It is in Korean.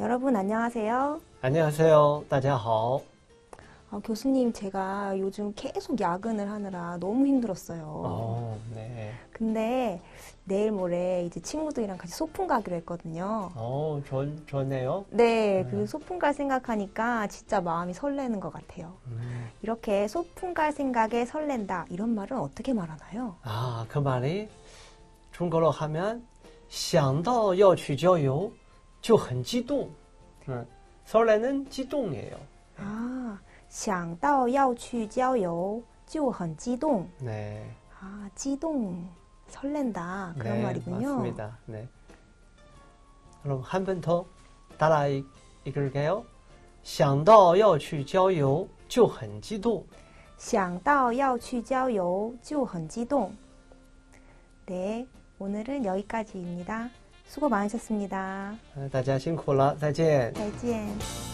여러분 안녕하세요. 안녕하세요. 大家好. 아, 교수님 제가 요즘 계속 야근을 하느라 너무 힘들었어요. 어, 네. 근데 내일 모레 이제 친구들이랑 같이 소풍 가기로 했거든요. 어, 좋, 좋네요. 네, 네. 그 소풍 갈 생각하니까 진짜 마음이 설레는 것 같아요. 음. 이렇게 소풍 갈 생각에 설렌다 이런 말은 어떻게 말하나요? 아, 그 말이 중국어로 하면 想到要去郊游 就很激动. 음, 설레는 지동이에요. 아, 想到要去郊游就很激动. 네. 아, 激动, 설렌다 그런 네, 말이군요. 맞습니다. 네. 그럼 한 번 더 따라 읽- 읽을게요. 想到要去郊游就很激动.想到要去郊游就很激动. 네, 오늘은 여기까지입니다. 수고 많으셨습니다. 大家辛苦了，再见。再见。